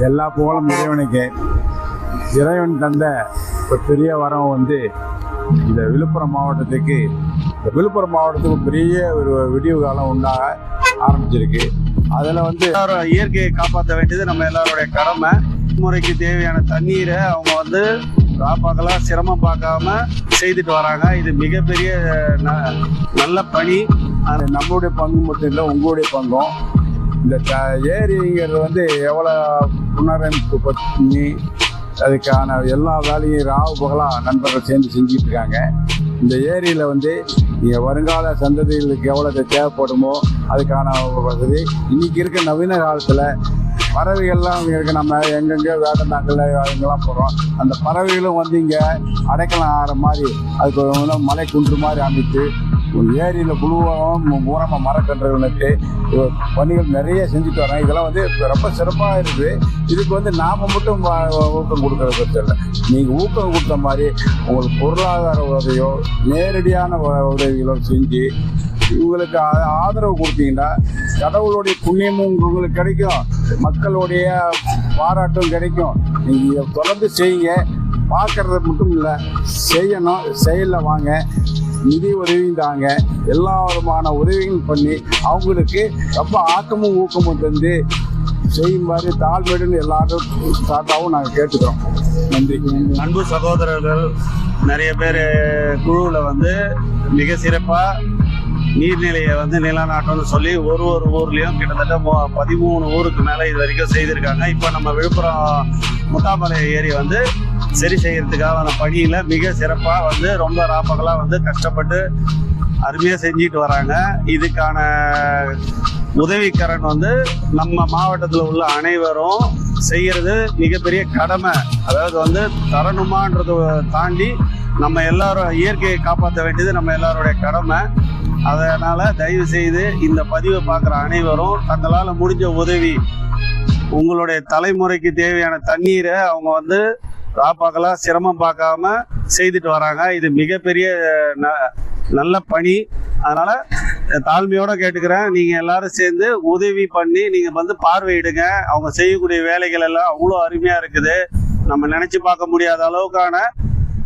எல்லா புகழும் இறைவனுக்கு. இறைவன் தந்த ஒரு பெரிய வரம் வந்து இந்த விழுப்புரம் மாவட்டத்துக்கு இந்த விழுப்புரம் மாவட்டத்துக்கு பெரிய ஒரு விடிவு காலம் உண்டாக ஆரம்பிச்சிருக்கு. அதில் வந்து எல்லாரும் இயற்கையை காப்பாற்ற வேண்டியது நம்ம எல்லாருடைய கடமை. முறைக்கு தேவையான தண்ணீரை அவங்க வந்து காப்பாக்கலாம் சிரமம் பார்க்காம செய்துட்டு வராங்க. இது மிகப்பெரிய ந- நல்ல பணி. அது நம்மளுடைய பங்கு மட்டும் இல்லை உங்களுடைய பங்கும். இந்த த- ஏரிங்கிறது வந்து எவ்வளோ புனரமைப்பு பண்ணி அதுக்கான எல்லா வேலையும் ராவு பகலாக நண்பர்கள் சேர்ந்து செஞ்சுட்டு இருக்காங்க. இந்த ஏரியில் வந்து இங்கே வருங்கால சந்ததிகளுக்கு எவ்வளோ தேவைப்படுமோ அதுக்கான வசதி. இன்றைக்கி இருக்க நவீன காலத்தில் பறவைகள்லாம் இருக்குது நம்ம எங்கெங்கே வேடந்தாங்கல்ல அங்கெல்லாம் போகிறோம் அந்த பறவைகளும் வந்து இங்கே அடைக்கலம் ஆகிற மாதிரி அதுக்கு வந்து மலை குன்று மாதிரி அமைத்து ஒரு ஏரியில் குழுவாகவும் ஊரமாக மரக்கன்றுகள் நட்டு பணிகள் நிறைய செஞ்சுட்டு வரோம் இதெல்லாம் வந்து ரொம்ப சிறப்பாக இருக்குது இதுக்கு வந்து நாம் மட்டும் ஊக்கம் கொடுக்குற பிரச்சனை இல்லை. நீங்கள் ஊக்கம் கொடுத்த மாதிரி உங்களுக்கு பொருளாதார உதவியோ நேரடியான உதவிகளோ செஞ்சு இவங்களுக்கு ஆ- ஆதரவு கொடுத்தீங்கன்னா கடவுளுடைய புண்ணியமும் உங்களுக்கு கிடைக்கும். மக்களுடைய பாராட்டும் கிடைக்கும். நீங்கள் தொடர்ந்து செய்யுங்க. பார்க்கறது மட்டும் இல்லை செய்யணும் செயலில் வாங்க நிதி உதவியும் தாங்க. எல்லா விதமான உதவிகளும் பண்ணி அவங்களுக்கு ரொம்ப ஆக்கமும் ஊக்கமும் தந்து செய்யும் மாதிரி தாழ்மையுடன் எல்லாரும் ஸ்டார்ட்டாகவும் நாங்கள் கேட்டுக்கிறோம். நன்றி. அன்பு சகோதரர்கள் நிறைய பேர் குழுவில் வந்து மிக சிறப்பாக நீர்நிலையை வந்து நிலநாட்டம்னு சொல்லி ஒரு ஒரு ஊர்லேயும் கிட்டத்தட்ட பதிமூணு ஊருக்கு மேலே இது வரைக்கும் செய்திருக்காங்க. இப்போ நம்ம விழுப்புரம் முத்தாமலை ஏரி வந்து சரி செய்யறதுக்கான பணியில் மிக சிறப்பாக வந்து ரொம்ப ராப்பகலாக வந்து கஷ்டப்பட்டு அருமையாக செஞ்சுட்டு வராங்க. இதுக்கான உதவிக்கரன் வந்து நம்ம மாவட்டத்தில் உள்ள அனைவரும் செய்யறது மிகப்பெரிய கடமை. அதாவது வந்து தரணுமான்றதை தாண்டி நம்ம எல்லாரும் இயற்கையை காப்பாற்ற வேண்டியது நம்ம எல்லாருடைய கடமை. அதனால தயவு செய்து இந்த பதிவை பார்க்குற அனைவரும் தங்களால் முடிஞ்ச உதவி உங்களுடைய தலைமுறைக்கு தேவையான தண்ணீரை அவங்க வந்து ராப்பாக்கெல்லாம் சிரமம் பார்க்காம செய்துட்டு வராங்க. இது மிகப்பெரிய ந- நல்ல பணி. அதனால தாழ்மையோட கேட்டுக்கிறேன். நீங்க எல்லாரும் சேர்ந்து உதவி பண்ணி நீங்க வந்து பார்வையிடுங்க. அவங்க செய்யக்கூடிய வேலைகள் எல்லாம் அவ்வளோ அருமையா இருக்குது. நம்ம நினைச்சு பார்க்க முடியாத அளவுக்கான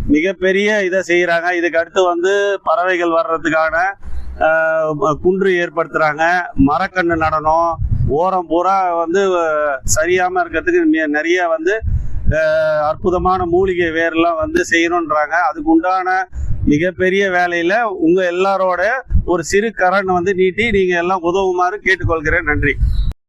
மிகப்பெரிய இதை செய்யறாங்க. இதுக்கு அடுத்து வந்து பறவைகள் வர்றதுக்கான குன்று ஏற்படுத்துறாங்க. மரக்கன்று நடனம் ஓரம் பூரா வந்து சரியாமல் சரியாம இருக்கிறதுக்கு நிறைய வந்து அற்புதமான மூலிகை வேர்லாம் வந்து செய்யணுன்றாங்க அதுக்கு உண்டான மிகப்பெரிய வேலையில உங்க எல்லாரோட ஒரு சிறு கரண் வந்து நீட்டி நீங்க எல்லாம் உதவுமாறு கேட்டுக்கொள்கிறேன். நன்றி.